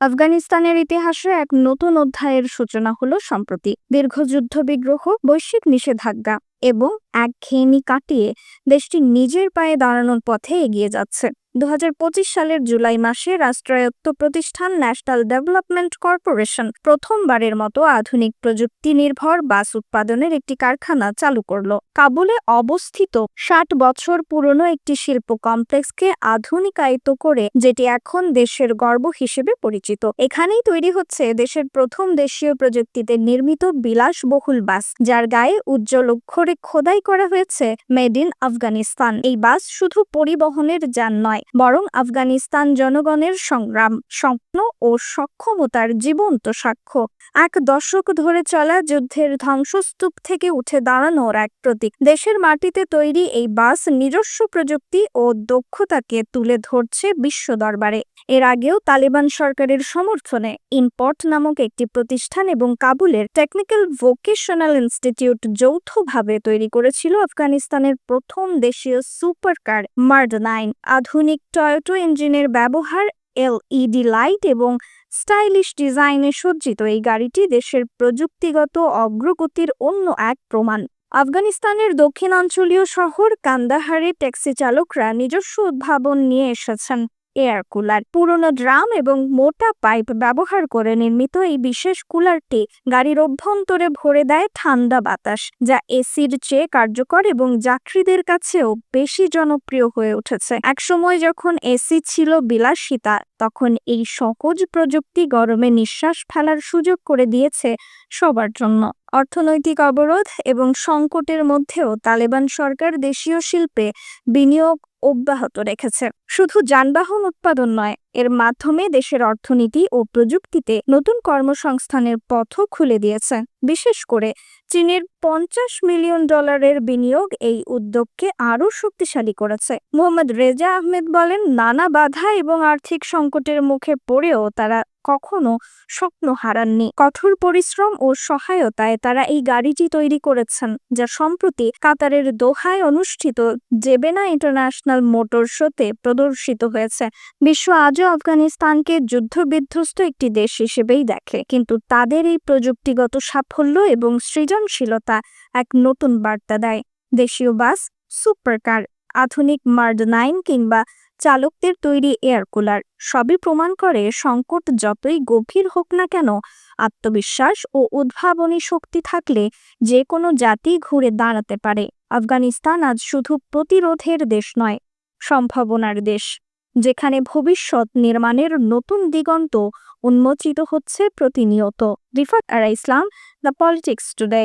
আফগানিস্তানের ইতিহাসে এক নতুন অধ্যায়ের সূচনা হল সম্প্রতি। দীর্ঘ যুদ্ধ বিগ্রহ বৈশ্বিক নিষেধাজ্ঞা এবং এক একঘেয়েমি কাটিয়ে দেশটি নিজের পায়ে দাঁড়ানোর পথে এগিয়ে যাচ্ছে। দু হাজার পঁচিশ সালের জুলাই মাসে রাষ্ট্রায়ত্ত প্রতিষ্ঠান ন্যাশনাল ডেভেলপমেন্ট কর্পোরেশন প্রথমবারের মতো আধুনিক প্রযুক্তি নির্ভর বাস উৎপাদনের একটি কারখানা চালু করল। কাবুলে অবস্থিত ষাট বছর পুরনো একটি শিল্প কমপ্লেক্সকে আধুনিকায়িত করে, যেটি এখন দেশের গর্ব হিসেবে পরিচিত। এখানেই তৈরি হচ্ছে দেশের প্রথম দেশীয় প্রযুক্তিতে নির্মিত বিলাসবহুল বাস, যার গায়ে উজ্জ্বল অক্ষরে খোদাই করা হয়েছে, মেড ইন আফগানিস্তান এই বাস শুধু পরিবহনের যান নয় বরং আফগানিস্তান জনগণের সংগ্রাম, স্বপ্ন ও সক্ষমতার জীবন্ত সাক্ষ্য। এক দশক ধরে চলা যুদ্ধের ধ্বংসস্তূপ থেকে উঠে দাঁড়ানোর এক প্রতীক। দেশের মাটিতে তৈরি এই বাস নিজস্ব প্রযুক্তি ও দক্ষতাকে তুলে ধরছে বিশ্ব দরবারে। এর আগেও তালেবান সরকারের সমর্থনে ইম্পর্ট নামক একটি প্রতিষ্ঠান এবং কাবুলের টেকনিক্যাল ভোকেশনাল ইনস্টিটিউট যৌথভাবে তৈরি করেছিল আফগানিস্তানের প্রথম দেশীয় সুপারকার মার্ড নাইন। আধুনিক টয়োটো ইঞ্জিনের ব্যবহার এলইডি লাইট এবং স্টাইলিশ ডিজাইনে সজ্জিত এই গাড়িটি দেশের প্রযুক্তিগত অগ্রগতির অন্য এক প্রমাণ। আফগানিস্তানের দক্ষিণাঞ্চলীয় শহর কান্দাহারে ট্যাক্সি চালকরা নিজস্ব উদ্ভাবন নিয়ে এসেছেন। এয়ার কুলার পুরনো ড্রাম এবং মোটা পাইপ ব্যবহার করে নির্মিত এই বিশেষ কুলারটি গাড়ির অভ্যন্তরে ভরে দেয় ঠান্ডা বাতাস, যা এসির চেয়ে কার্যকর এবং যাত্রীদের কাছেও বেশি জনপ্রিয় হয়ে উঠেছে। একসময় যখন এসি ছিল বিলাসিতা, তখন এই সহজ প্রযুক্তি গরমে নিঃশ্বাস ফেলার সুযোগ করে দিয়েছে সবার জন্য। অর্থনৈতিক অবরোধ এবং সংকটের মধ্যেও তালেবান সরকার দেশীয় শিল্পে বিনিয়োগ অব্যাহত রেখেছে। শুধু যানবাহন উৎপাদন নয় এর মাধ্যমে দেশের অর্থনীতি ও প্রযুক্তিতে নতুন কর্মসংস্থানের পথও খুলে দিয়েছে। বিশেষ করে চীনের পঞ্চাশ মিলিয়ন ডলারের বিনিয়োগ এই উদ্যোগকে আরও শক্তিশালী করেছে। মোহাম্মদ রেজা আহমেদ বলেন, নানা বাধা এবং আর্থিক সংকটের মুখে পড়েও তারা কখনো স্বপ্ন হারাননি। কঠোর পরিশ্রম ও সহায়তায় তারা এই গাড়িটি তৈরি করেছেন, যা সম্প্রতি কাতারের দোহায় অনুষ্ঠিত জেবেনা ইন্টারন্যাশনাল মোটর শোতে প্রদর্শিত হয়েছে। বিশ্ব আজও আফগানিস্তানকে যুদ্ধবিধ্বস্ত একটি দেশ হিসেবেই দেখে। কিন্তু তাদের এই প্রযুক্তিগত সাফল্য এবং সৃজনশীলতা এক নতুন বার্তা দেয়। দেশীয় বাস, সুপারকার, আধুনিক মার্ড নাইন কিংবা চালকদের তৈরি এয়ার কুলার সবই প্রমাণ করে সংকট যতই গভীর হোক না কেন, আত্মবিশ্বাস ও উদ্ভাবনী শক্তি থাকলে যে কোনো জাতি ঘুরে দাঁড়াতে পারে। আফগানিস্তান আজ শুধু প্রতিরোধের দেশ নয়, সম্ভাবনার দেশ। যেখানে ভবিষ্যৎ নির্মাণের নতুন দিগন্ত উন্মোচিত হচ্ছে প্রতিনিয়ত। Rifat Ara Islam the politics today.